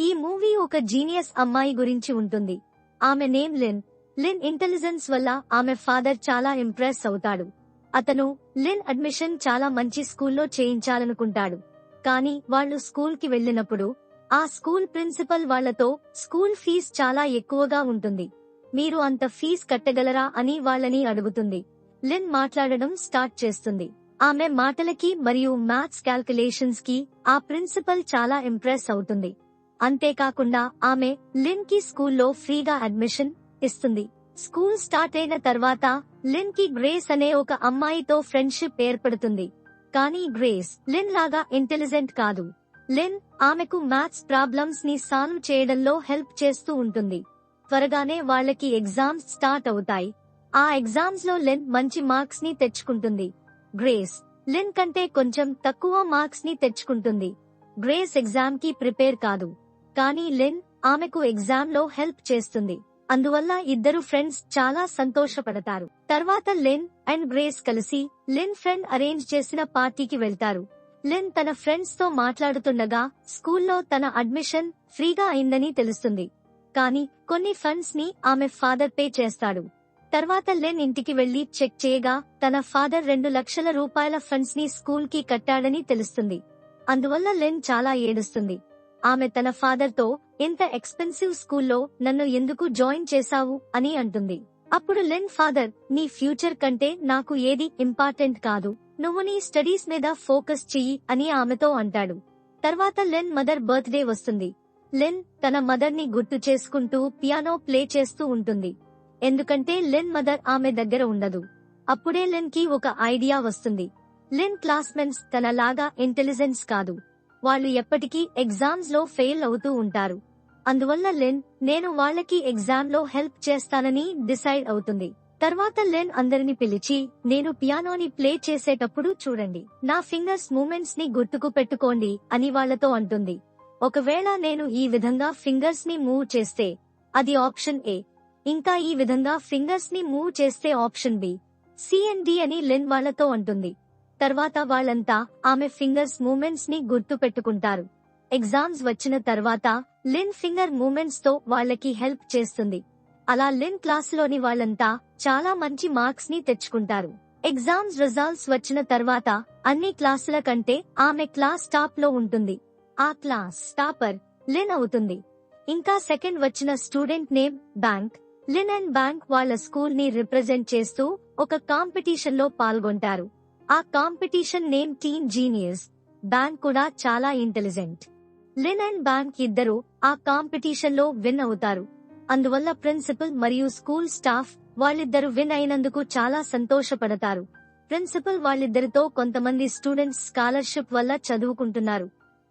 ఈ మూవీ ఒక జీనియస్ అమ్మాయి గురించి ఉంటుంది. ఆమె నేమ్ లిన్. లిన్ ఇంటెలిజెన్స్ వల్ల ఆమె ఫాదర్ చాలా ఇంప్రెస్ అవుతాడు. అతను లిన్ అడ్మిషన్ చాలా మంచి స్కూల్లో చేయించాలనుకుంటాడు. కానీ వాళ్ళు స్కూల్కి వెళ్ళినప్పుడు ఆ స్కూల్ ప్రిన్సిపల్ వాళ్ళతో స్కూల్ ఫీజ్ చాలా ఎక్కువగా ఉంటుంది. మీరు అంత ఫీజ్ కట్టగలరా అని వాళ్ళని అడుగుతుంది. లిన్ మాట్లాడడం స్టార్ట్ చేస్తుంది. ఆమె మాటలకి మరియు మ్యాథ్స్ క్యాల్కులేషన్స్కి ఆ ప్రిన్సిపల్ చాలా ఇంప్రెస్ అవుతుంది. అంతేకాకుండా ఆమె లిన్కి స్కూల్లో ఫ్రీగా అడ్మిషన్ ఇస్తుంది. స్కూల్ స్టార్ట్ అయిన తర్వాత లిన్కి గ్రేస్ అనే ఒక అమ్మాయితో ఫ్రెండ్షిప్ ఏర్పడుతుంది. కానీ గ్రేస్ లిన్ లాగా ఇంటెలిజెంట్ కాదు. లిన్ ఆమెకు మ్యాథ్స్ ప్రాబ్లమ్స్ని సాల్వ్ చేయడంలో హెల్ప్ చేస్తూ ఉంటుంది. త్వరగానే వాళ్ళకి ఎగ్జామ్స్ స్టార్ట్ అవుతాయి. ఆ ఎగ్జామ్స్లో లిన్ మంచి మార్క్స్ని తెచ్చుకుంటుంది. గ్రేస్ లిన్ కంటే కొంచెం తక్కువ మార్క్స్ని తెచ్చుకుంటుంది. గ్రేస్ ఎగ్జామ్కి ప్రిపేర్ కాదు. కానీ లిన్ ఆమెకు ఎగ్జామ్లో హెల్ప్ చేస్తుంది. అందువల్ల ఇద్దరు ఫ్రెండ్స్ చాలా సంతోషపడతారు. తర్వాత లిన్ అండ్ గ్రేస్ కలిసి లిన్ ఫ్రెండ్ అరేంజ్ చేసిన పార్టీకి వెళ్తారు. లిన్ తన ఫ్రెండ్స్తో మాట్లాడుతుండగా స్కూల్లో తన అడ్మిషన్ ఫ్రీగా అయిందని తెలుస్తుంది. కానీ కొన్ని ఫండ్స్ని ఆమె ఫాదర్ పే చేస్తాడు. తర్వాత లెన్ ఇంటికి వెళ్ళి చెక్ చేయగా తన ఫాదర్ రెండు లక్షల రూపాయల ఫండ్స్ని స్కూల్కి కట్టాడని తెలుస్తుంది. అందువల్ల లెన్ చాలా ఏడుస్తుంది. ఆమె తన ఫాదర్తో ఇంత ఎక్స్పెన్సివ్ స్కూల్లో నన్ను ఎందుకు జాయిన్ చేశావు? అని అంటుంది. అప్పుడు లెన్ ఫాదర్ నీ ఫ్యూచర్ కంటే నాకు ఏది ఇంపార్టెంట్ కాదు. నువ్వు నీ స్టడీస్ మీద ఫోకస్ చెయ్యి అని ఆమెతో అంటాడు. తర్వాత లెన్ మదర్ బర్త్డే వస్తుంది. లెన్ తన మదర్ని గుర్తు చేసుకుంటూ పియానో ప్లే చేస్తూ ఉంటుంది. ఎందుకంటే లెన్ మదర్ ఆమె దగ్గర ఉండదు. అప్పుడే లెన్కి ఒక ఐడియా వస్తుంది. లెన్ క్లాస్మెంట్స్ తన లాగా ఇంటెలిజెన్స్ కాదు. వాళ్ళు ఎప్పటికీ ఎగ్జామ్స్లో ఫెయిల్ అవుతూ ఉంటారు. అందువల్ల లెన్ నేను వాళ్ళకి ఎగ్జామ్లో హెల్ప్ చేస్తానని డిసైడ్ అవుతుంది. తర్వాత లెన్ అందరిని పిలిచి నేను పియానోని ప్లే చేసేటప్పుడు చూడండి నా ఫింగర్స్ మూమెంట్స్ని గుర్తుకు పెట్టుకోండి అని వాళ్ళతో అంటుంది. ఒకవేళ నేను ఈ విధంగా ఫింగర్స్ని మూవ్ చేస్తే అది ఆప్షన్ ఏ. ఇంకా ఈ విధంగా ఫింగర్స్ని మూవ్ చేస్తే ఆప్షన్ బి. సిఎన్డి అని లెన్ వాళ్ళతో అంటుంది. తర్వాత వాళ్ళంతా ఆమె ఫింగర్స్ మూమెంట్స్ని గుర్తు పెట్టుకుంటారు. ఎగ్జామ్స్ వచ్చిన తర్వాత లిన్ ఫింగర్ మూమెంట్స్తో వాళ్ళకి హెల్ప్ చేస్తుంది. అలా లిన్ క్లాసులోని వాళ్ళంతా చాలా మంచి మార్క్స్ని తెచ్చుకుంటారు. ఎగ్జామ్స్ రిజల్ట్స్ వచ్చిన తర్వాత అన్ని క్లాసుల కంటే ఆమె క్లాస్ టాప్లో ఉంటుంది. ఆ క్లాస్ టాపర్ లిన్ అవుతుంది. ఇంకా సెకండ్ వచ్చిన student name Bank. Lin and Bank వాళ్ళ స్కూల్ని రిప్రజెంట్ చేస్తూ ఒక కాంపిటీషన్లో పాల్గొంటారు. ఆ competition name team genius. Bank కూడా చాలా ఇంటెలిజెంట్. లిన్ అండ్ బ్యాంక్ ఇద్దరు ఆ కాంపిటీషన్లో విన్ అవుతారు. అందువల్ల ప్రిన్సిపల్ మరియు స్కూల్ స్టాఫ్ వాళ్ళిద్దరు విన్ అయినందుకు చాలా సంతోషపడతారు. ప్రిన్సిపల్ వాళ్ళిద్దరితో కొంతమంది స్టూడెంట్స్ స్కాలర్షిప్ వల్ల చదువుకుంటున్నారు.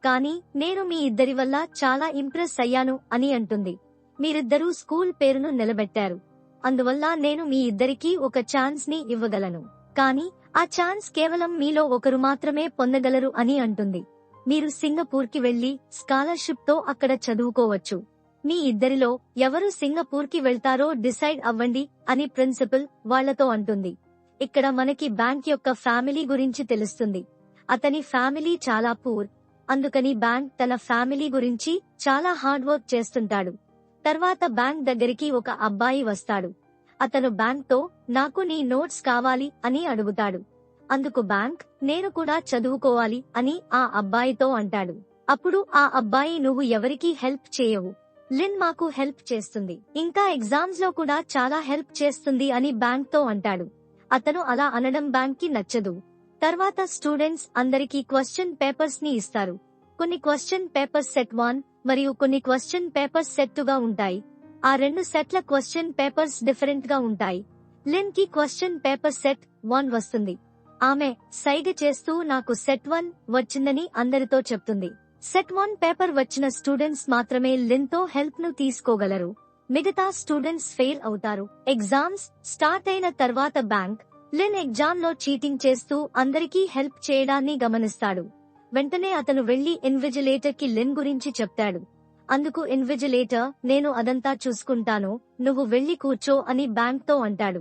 కానీ నేను మీ ఇద్దరి వల్ల చాలా ఇంప్రెస్ అయ్యాను అని అంటుంది. మీరిద్దరూ స్కూల్ పేరును నిలబెట్టారు. అందువల్ల నేను మీ ఇద్దరికీ ఒక ఛాన్స్ని ఇవ్వగలను. కానీ ఆ ఛాన్స్ కేవలం మీలో ఒకరు మాత్రమే పొందగలరు అని అంటుంది. మీరు సింగపూర్కి వెళ్ళి స్కాలర్షిప్తో అక్కడ చదువుకోవచ్చు. మీ ఇద్దరిలో ఎవరు సింగపూర్కి వెళ్తారో డిసైడ్ అవ్వండి అని ప్రిన్సిపల్ వాళ్ళతో అంటుంది. ఇక్కడ మనకి బ్యాంక్ యొక్క ఫ్యామిలీ గురించి తెలుస్తుంది. అతని ఫ్యామిలీ చాలా పూర్. అందుకని బ్యాంక్ తన ఫ్యామిలీ గురించి చాలా హార్డ్ వర్క్ చేస్తుంటాడు. తర్వాత బ్యాంక్ దగ్గరికి ఒక అబ్బాయి వస్తాడు. అతను బ్యాంక్తో నాకు నీ నోట్స్ కావాలి అని అడుగుతాడు. అందుకు బ్యాంక్ నేను కూడా చదువుకోవాలి అని ఆ అబ్బాయితో అంటాడు. అప్పుడు ఆ అబ్బాయి నువ్వు ఎవరికీ హెల్ప్ చేయవు. లిన్ మాకు హెల్ప్ చేస్తుంది. ఇంకా ఎగ్జామ్స్లో కూడా చాలా హెల్ప్ చేస్తుంది అని బ్యాంక్తో అంటాడు. అతను అలా అనడం బ్యాంక్కి నచ్చదు. తర్వాత స్టూడెంట్స్ అందరికీ క్వశ్చన్ పేపర్స్ని ఇస్తారు. కొన్ని క్వశ్చన్ పేపర్స్ సెట్ వన్ మరియు కొన్ని క్వశ్చన్ పేపర్స్ సెట్గా ఉంటాయి. ఆ రెండు సెట్ల క్వశ్చన్ పేపర్స్ డిఫరెంట్గా ఉంటాయి. లిన్కి క్వశ్చన్ పేపర్ సెట్ వన్ వస్తుంది. ఆమె సైగ చేస్తూ నాకు సెట్ వన్ వచ్చిందని అందరితో చెప్తుంది. సెట్ వన్ పేపర్ వచ్చిన స్టూడెంట్స్ మాత్రమే లిన్తో హెల్ప్ను తీసుకోగలరు. మిగతా స్టూడెంట్స్ ఫెయిల్ అవుతారు. ఎగ్జామ్స్ స్టార్ట్ అయిన తర్వాత బ్యాంక్ లిన్ ఎగ్జామ్లో చీటింగ్ చేస్తూ అందరికీ హెల్ప్ చేయడాన్ని గమనిస్తాడు. వెంటనే అతను వెళ్ళి ఇన్విజిలేటర్కి లిన్ గురించి చెప్తాడు. అందుకు ఇన్విజిలేటర్ నేను అదంతా చూసుకుంటాను నువ్వు వెళ్ళి కూర్చో అని బ్యాంక్తో అంటాడు.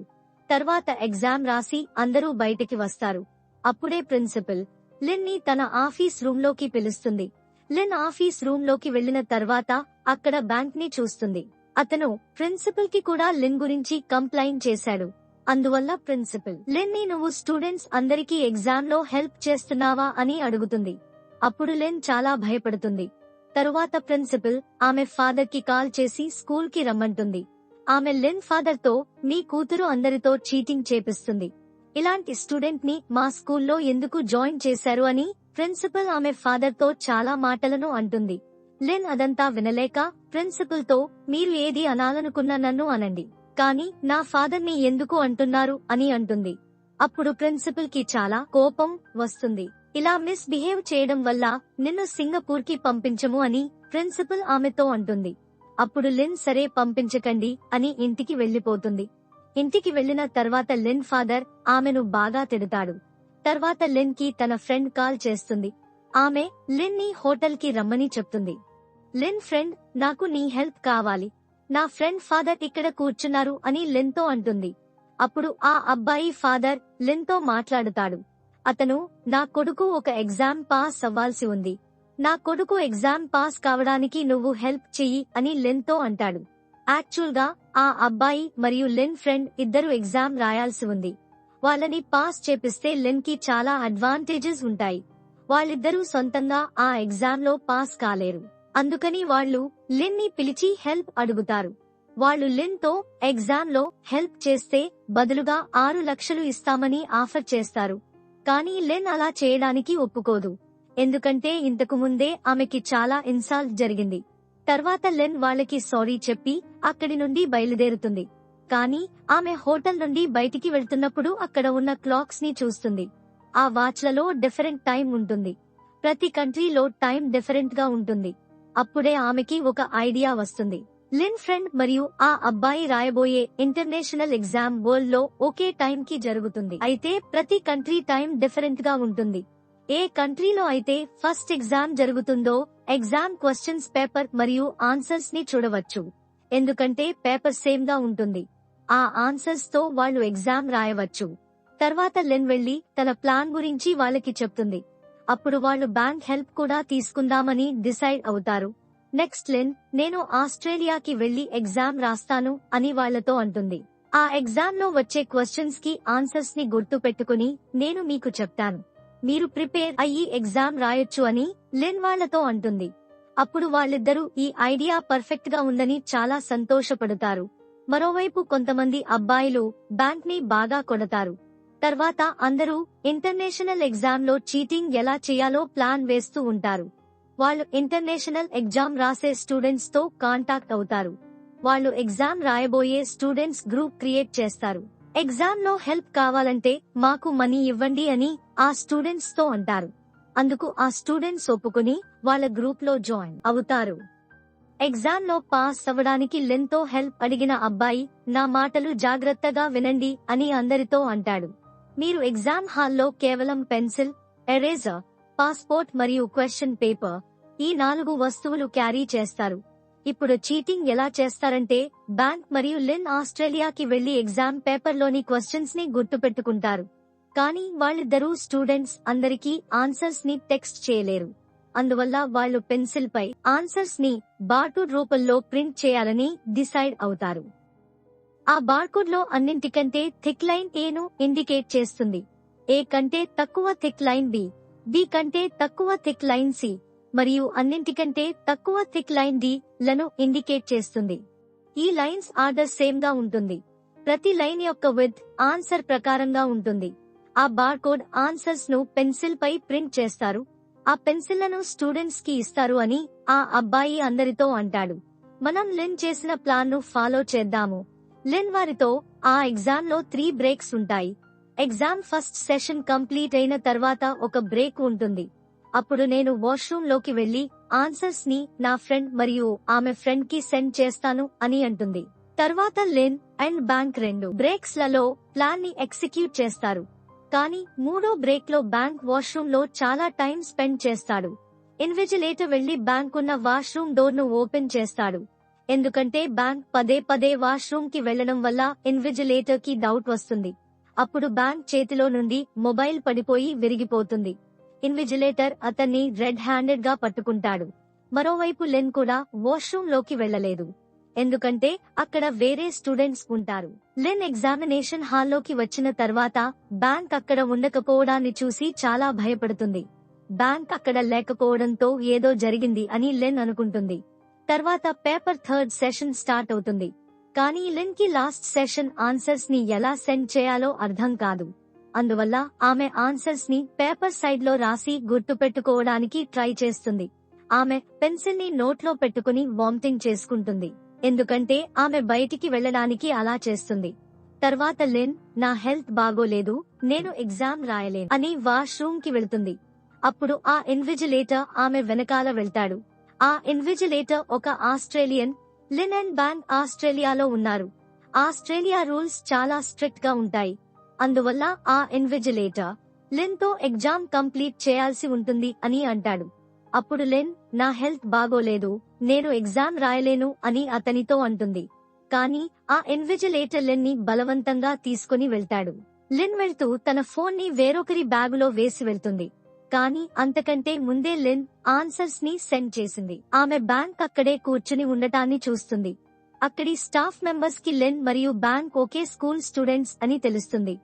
తర్వాత ఎగ్జామ్ రాసి అందరూ బయటికి వస్తారు. అప్పుడే ప్రిన్సిపల్ లిన్ని తన ఆఫీస్ రూమ్లోకి పిలుస్తుంది. లిన్ ఆఫీస్ రూమ్లోకి వెళ్ళిన తర్వాత అక్కడ బ్యాంక్ని చూస్తుంది. అతను ప్రిన్సిపల్కి కూడా లిన్ గురించి కంప్లైంట్ చేశాడు. అందువల్ల ప్రిన్సిపల్ లిన్ని నువ్వు స్టూడెంట్స్ అందరికీ ఎగ్జామ్లో హెల్ప్ చేస్తున్నావా అని అడుగుతుంది. అప్పుడు లిన్ చాలా భయపడుతుంది. తరువాత ప్రిన్సిపల్ ఆమె ఫాదర్కి కాల్ చేసి స్కూల్కి రమ్మంటుంది. ఆమె లిన్ ఫాదర్తో మీ కూతురు అందరితో చీటింగ్ చేపిస్తుంది. ఇలాంటి స్టూడెంట్ని మా స్కూల్లో ఎందుకు జాయిన్ చేశారు? అని ప్రిన్సిపల్ ఆమె ఫాదర్తో చాలా మాటలను అంటుంది. లిన్ అదంతా వినలేక ప్రిన్సిపల్తో మీరు ఏది అనాలనుకున్న నన్ను అనండి. కానీ నా ఫాదర్ని ఎందుకు అంటున్నారు? అని అంటుంది. అప్పుడు ప్రిన్సిపల్కి చాలా కోపం వస్తుంది. ఇలా మిస్ బిహేవ్ చేయడం వల్ల నిన్ను సింగపూర్కి పంపించము అని ప్రిన్సిపల్ ఆమెతో అంటుంది. అప్పుడు లిన్ సరే పంపించకండి అని ఇంటికి వెళ్ళిపోతుంది ఇంటికి వెళ్ళిన తర్వాత లిన్ ఫాదర్ ఆమెను బాగా తిడతాడు. తర్వాత లిన్కి తన ఫ్రెండ్ కాల్ చేస్తుంది. ఆమె లిన్ని హోటల్కి రమ్మని చెప్తుంది. లిన్ ఫ్రెండ్ నాకు నీ హెల్ప్ కావాలి. నా ఫ్రెండ్ ఫాదర్ ఇక్కడ కూర్చున్నారు అని లిన్తో అంటుంది. అప్పుడు ఆ అబ్బాయి ఫాదర్ లిన్తో మాట్లాడుతాడు. అతను నా కొడుకు ఒక ఎగ్జామ్ పాస్ అవ్వాల్సి ఉంది. నా కొడుకు ఎగ్జామ్ పాస్ కావడానికి నువ్వు హెల్ప్ చెయ్యి అని లిన్తో అంటాడు. యాక్చువల్గా ఆ అబ్బాయి మరియు లిన్ ఫ్రెండ్ ఇద్దరు ఎగ్జామ్ రాయాల్సి ఉంది. వాళ్ళని పాస్ చేపిస్తే లిన్కి చాలా అడ్వాంటేజెస్ ఉంటాయి. వాళ్ళిద్దరూ సొంతంగా ఆ ఎగ్జామ్లో పాస్ కాలేరు. అందుకని వాళ్ళు లిన్ని పిలిచి హెల్ప్ అడుగుతారు. వాళ్ళు లిన్తో ఎగ్జామ్లో హెల్ప్ చేస్తే బదులుగా ఆరు లక్షలు ఇస్తామని ఆఫర్ చేస్తారు. కానీ లెన్ అలా చేయడానికి ఒప్పుకోదు. ఎందుకంటే ఇంతకు ముందే ఆమెకి చాలా ఇన్సాల్ట్ జరిగింది. తర్వాత లెన్ వాళ్ళకి సారీ చెప్పి అక్కడి నుండి బయలుదేరుతుంది. కానీ ఆమె హోటల్ నుండి బయటికి వెళ్తున్నప్పుడు అక్కడ ఉన్న క్లాక్స్ని చూస్తుంది. ఆ వాచ్లలో డిఫరెంట్ టైం ఉంటుంది. ప్రతి కంట్రీలో టైం డిఫరెంట్గా ఉంటుంది. అప్పుడే ఆమెకి ఒక ఐడియా వస్తుంది. లిన్ ఫ్రెండ్ మరియు ఆ అబ్బాయి రాయబోయే ఇంటర్నేషనల్ ఎగ్జామ్ వరల్డ్లో ఒకే టైం కి జరుగుతుంది. అయితే ప్రతి కంట్రీ టైం డిఫరెంట్గా ఉంటుంది. ఏ కంట్రీలో అయితే ఫస్ట్ ఎగ్జామ్ జరుగుతుందో ఎగ్జామ్ క్వశ్చన్స్ పేపర్ మరియు ఆన్సర్స్ని చూడవచ్చు. ఎందుకంటే పేపర్ సేమ్గా ఉంటుంది. ఆ ఆన్సర్స్తో వాళ్ళు ఎగ్జామ్ రాయవచ్చు. తర్వాత లెన్ వెళ్ళి తన ప్లాన్ గురించి వాళ్ళకి చెప్తుంది. అప్పుడు వాళ్ళు బ్యాంక్ హెల్ప్ కూడా తీసుకుందామని డిసైడ్ అవుతారు. నెక్స్ట్ లిన్ నేను ఆస్ట్రేలియాకి వెళ్ళి ఎగ్జామ్ రాస్తాను అని వాళ్ళతో అంటుంది. ఆ ఎగ్జామ్లో వచ్చే క్వశ్చన్స్కి ఆన్సర్స్ని గుర్తు పెట్టుకుని నేను మీకు చెప్తాను. మీరు ప్రిపేర్ అయ్యి ఎగ్జామ్ రాయొచ్చు అని లిన్ వాళ్ళతో అంటుంది. అప్పుడు వాళ్ళిద్దరూ ఈ ఐడియా పర్ఫెక్ట్గా ఉందని చాలా సంతోషపడతారు. మరోవైపు కొంతమంది అబ్బాయిలు బ్యాంక్ని బాగా కొడతారు. తర్వాత అందరూ ఇంటర్నేషనల్ ఎగ్జామ్లో చీటింగ్ ఎలా చేయాలో ప్లాన్ వేస్తూ ఉంటారు. వాళ్ళు ఇంటర్నేషనల్ ఎగ్జామ్ రాసే స్టూడెంట్స్తో కాంటాక్ట్ అవుతారు. వాళ్ళు ఎగ్జామ్ రాయబోయే స్టూడెంట్స్ గ్రూప్ క్రియేట్ చేస్తారు. ఎగ్జామ్లో హెల్ప్ కావాలంటే మాకు మనీ ఇవ్వండి అని ఆ స్టూడెంట్స్తో అంటారు. అందుకు ఆ స్టూడెంట్స్ ఒప్పుకుని వాళ్ళ గ్రూప్లో జాయిన్ అవుతారు. ఎగ్జామ్లో పాస్ అవ్వడానికి లెన్తో హెల్ప్ అడిగిన అబ్బాయి నా మాటలు జాగ్రత్తగా వినండి అని అందరితో అంటాడు. మీరు ఎగ్జామ్ హాల్లో కేవలం పెన్సిల్ ఎరేజర్ పాస్పోర్ట్ మరియు క్వశ్చన్ పేపర్ ఈ నాలుగు వస్తువులు క్యారీ చేస్తారు. ఇప్పుడు చీటింగ్ ఎలా చేస్తారంటే బ్యాంక్ మరియు లిన్ ఆస్ట్రేలియాకి వెళ్ళి ఎగ్జామ్ పేపర్లోని క్వశ్చన్స్ని గుర్తుపెట్టుకుంటారు. కానీ వాళ్ళిద్దరూ స్టూడెంట్స్ అందరికీ ఆన్సర్స్ని టెక్స్ట్ చేయలేరు. అందువల్ల వాళ్ళు పెన్సిల్ పై ఆన్సర్స్ని బార్కోడ్ రూపంలో ప్రింట్ చేయాలని డిసైడ్ అవుతారు. ఆ బార్కోడ్లో అన్నింటికంటే థిక్ లైన్ ఏను ఇండికేట్ చేస్తుంది. ఏ కంటే తక్కువ థిక్ లైన్ బి బి కంటే తక్కువ థిక్ లైన్ సి. మరియు అన్నింటికంటే తక్కువ థిక్ లైన్ డి లను ఇండికేట్ చేస్తుంది. ఈ లైన్స్ ఆర్డర్ సేమ్గా ఉంటుంది. ప్రతి లైన్ యొక్క విత్ ఆన్సర్ ప్రకారంగా ఉంటుంది. ఆ బార్కోడ్ ఆన్సర్స్ను పెన్సిల్ పై ప్రింట్ చేస్తారు. ఆ పెన్సిళ్ళను స్టూడెంట్స్కి ఇస్తారు అని ఆ అబ్బాయి అందరితో అంటాడు. మనం లిన్ చేసిన ప్లాన్ను ఫాలో చేద్దాము. లిన్ వారితో ఆ ఎగ్జామ్లో త్రీ బ్రేక్స్ ఉంటాయి. ఎగ్జామ్ ఫస్ట్ సెషన్ కంప్లీట్ అయిన తర్వాత ఒక బ్రేక్ ఉంటుంది. అప్పుడు నేను వాష్రూమ్లోకి వెళ్ళి ఆన్సర్స్ని నా ఫ్రెండ్ మరియు ఆమె ఫ్రెండ్కి సెండ్ చేస్తాను అని అంటుంది. తర్వాత లెన్ అండ్ బ్యాంక్ రెండు బ్రేక్స్లలో ప్లాన్ని ఎగ్జిక్యూట్ చేస్తారు. కానీ మూడో బ్రేక్లో బ్యాంక్ వాష్రూమ్లో చాలా టైం స్పెండ్ చేస్తాడు. ఇన్విజిలేటర్ వెళ్ళి బ్యాంక్ ఉన్న వాష్రూమ్ డోర్ను ఓపెన్ చేస్తాడు. ఎందుకంటే బ్యాంక్ పదే పదే వాష్రూమ్కి వెళ్ళడం వల్ల ఇన్విజిలేటర్కి డౌట్ వస్తుంది. అప్పుడు బ్యాంక్ చేతిలో నుండి మొబైల్ పడిపోయి విరిగిపోతుంది. ఇన్విజిలేటర్ అతన్ని రెడ్ హ్యాండెడ్గా పట్టుకుంటాడు. మరోవైపు లెన్ కూడా వాష్రూమ్లోకి వెళ్ళలేదు ఎందుకంటే అక్కడ వేరే స్టూడెంట్స్ ఉంటారు. లెన్ ఎగ్జామినేషన్ హాల్లోకి వచ్చిన తర్వాత బ్యాంక్ అక్కడ ఉండకపోవడాన్ని చూసి చాలా భయపడుతుంది. బ్యాంక్ అక్కడ లేకపోవడంతో ఏదో జరిగింది అని లెన్ అనుకుంటుంది. తర్వాత పేపర్ థర్డ్ సెషన్ స్టార్ట్ అవుతుంది. కానీ లెన్కి లాస్ట్ సెషన్ ఆన్సర్స్ని ఎలా సెండ్ చేయాలో అర్థం కాదు. అందువల్ల ఆమె ఆన్సర్స్ని పేపర్ సైడ్లో రాసి గుర్తు పెట్టుకోవడానికి ట్రై చేస్తుంది. ఆమె పెన్సిల్ని నోట్లో పెట్టుకుని వామిటింగ్ చేసుకుంటుంది. ఎందుకంటే ఆమె బయటికి వెళ్ళడానికి అలా చేస్తుంది. తర్వాత లెన్ నా హెల్త్ బాగోలేదు నేను ఎగ్జామ్ రాయలేను అని వాష్రూమ్కి వెళ్తుంది. అప్పుడు ఆ ఇన్విజిలేటర్ ఆమె వెనకాల వెళ్తాడు. ఆ ఇన్విజిలేటర్ ఒక ఆస్ట్రేలియన్ లిన్ అండ్ బ్యాంక్ ఆస్ట్రేలియాలో ఉన్నారు. ఆస్ట్రేలియా రూల్స్ చాలా స్ట్రిక్ట్గా ఉంటాయి. అందువల్ల ఆ ఇన్విజిలేటర్ లిన్తో ఎగ్జామ్ కంప్లీట్ చేయాల్సి ఉంటుంది అని అంటాడు. అప్పుడు లెన్ నా హెల్త్ బాగోలేదు నేను ఎగ్జామ్ రాయలేను అని అతనితో అంటుంది. కానీ ఆ ఇన్విజిలేటర్ లెన్ని బలవంతంగా తీసుకుని వెళ్తాడు. లిన్ వెళ్తూ తన ఫోన్ని వేరొకరి బ్యాగులో వేసి వెళ్తుంది. కానీ అంతకంటే ముందే లెన్ ఆన్సర్స్ని సెండ్ చేసింది. ఆమె బ్యాంక్ అక్కడే కూర్చుని ఉండటాన్ని చూస్తుంది. అక్కడి స్టాఫ్ మెంబర్స్కి లెన్ మరియు బ్యాంక్ ఒకే స్కూల్ స్టూడెంట్స్ అని తెలుస్తుంది.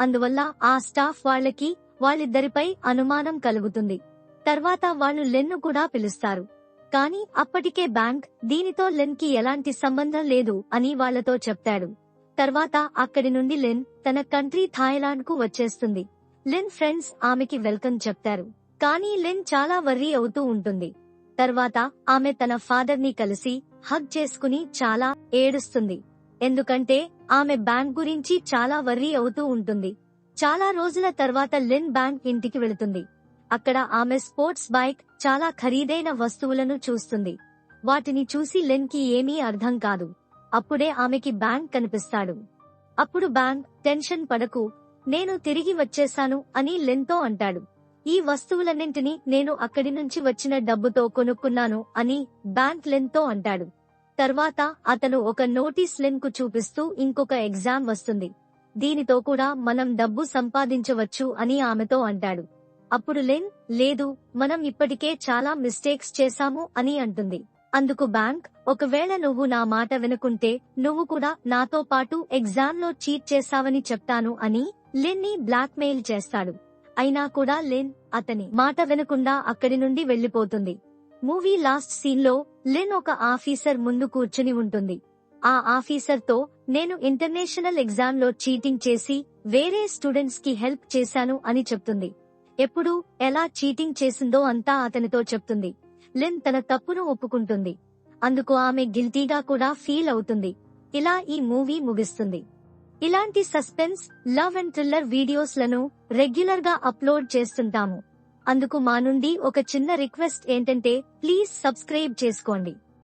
అందువల్ల ఆ స్టాఫ్ వాళ్ళకి వాళ్ళిద్దరిపై అనుమానం కలుగుతుంది. తర్వాత వాళ్ళు లెన్ను కూడా పిలుస్తారు. కానీ అప్పటికే బ్యాంక్ దీనితో లెన్కి ఎలాంటి సంబంధం లేదు అని వాళ్ళతో చెప్తాడు. తర్వాత అక్కడి నుండి లెన్ తన కంట్రీ థాయిలాండ్కు వచ్చేస్తుంది. లెన్ ఫ్రెండ్స్ ఆమెకి వెల్కమ్ చెప్తారు. కానీ లెన్ చాలా వర్రీ అవుతూ ఉంటుంది. తర్వాత ఆమె తన ఫాదర్ని కలిసి హగ్ చేసుకుని చాలా ఏడుస్తుంది. ఎందుకంటే ఆమె బ్యాంక్ గురించి చాలా వర్రీ అవుతూ ఉంటుంది. చాలా రోజుల తర్వాత లెన్ బ్యాంక్ ఇంటికి వెళుతుంది. అక్కడ ఆమె స్పోర్ట్స్ బైక్ చాలా ఖరీదైన వస్తువులను చూస్తుంది. వాటిని చూసి లెన్కి ఏమీ అర్థం కాదు. అప్పుడే ఆమెకి బ్యాంక్ కనిపిస్తాడు. అప్పుడు బ్యాంక్ టెన్షన్ పడకు నేను తిరిగి వచ్చేశాను అని లెన్తో అంటాడు. ఈ వస్తువులన్నింటినీ నేను అక్కడి నుంచి వచ్చిన డబ్బుతో కొనుక్కున్నాను అని బ్యాంక్ లెన్తో అంటాడు. తర్వాత అతను ఒక నోటీస్ లెన్కు చూపిస్తూ ఇంకొక ఎగ్జామ్ వస్తుంది. దీనితో కూడా మనం డబ్బు సంపాదించవచ్చు అని ఆమెతో అంటాడు. అప్పుడు లెన్ లేదు మనం ఇప్పటికే చాలా మిస్టేక్స్ చేశాము అని అంటుంది. అందుకు బ్యాంక్ ఒకవేళ నువ్వు నా మాట వినుకుంటే నువ్వు కూడా నాతో పాటు ఎగ్జామ్లో చీట్ చేశావని చెప్తాను అని లెన్ని బ్లాక్ మెయిల్ చేస్తాడు. అయినా కూడా లెన్ అతని మాట వినకుండా అక్కడి నుండి వెళ్ళిపోతుంది మూవీ లాస్ట్ సీన్లో లెన్ ఒక ఆఫీసర్ ముందు కూర్చుని ఉంటుంది. ఆ ఆఫీసర్తో నేను ఇంటర్నేషనల్ ఎగ్జామ్లో చీటింగ్ చేసి వేరే స్టూడెంట్స్కి హెల్ప్ చేశాను అని చెప్తుంది. ఎప్పుడు ఎలా చీటింగ్ చేసిందో అంతా అతనితో చెప్తుంది. లెన్ తన తప్పును ఒప్పుకుంటుంది. అందుకు ఆమె గిల్టీగా కూడా ఫీల్ అవుతుంది. ఇలా ఈ మూవీ ముగిస్తుంది. ఇలాంటి సస్పెన్స్ లవ్ అండ్ థ్రిల్లర్ వీడియోస్లను రెగ్యులర్గా అప్లోడ్ చేస్తుంటాము. అందుకు మా నుండి ఒక చిన్న రిక్వెస్ట్ ఏంటంటే ప్లీజ్ సబ్స్క్రైబ్ చేసుకోండి.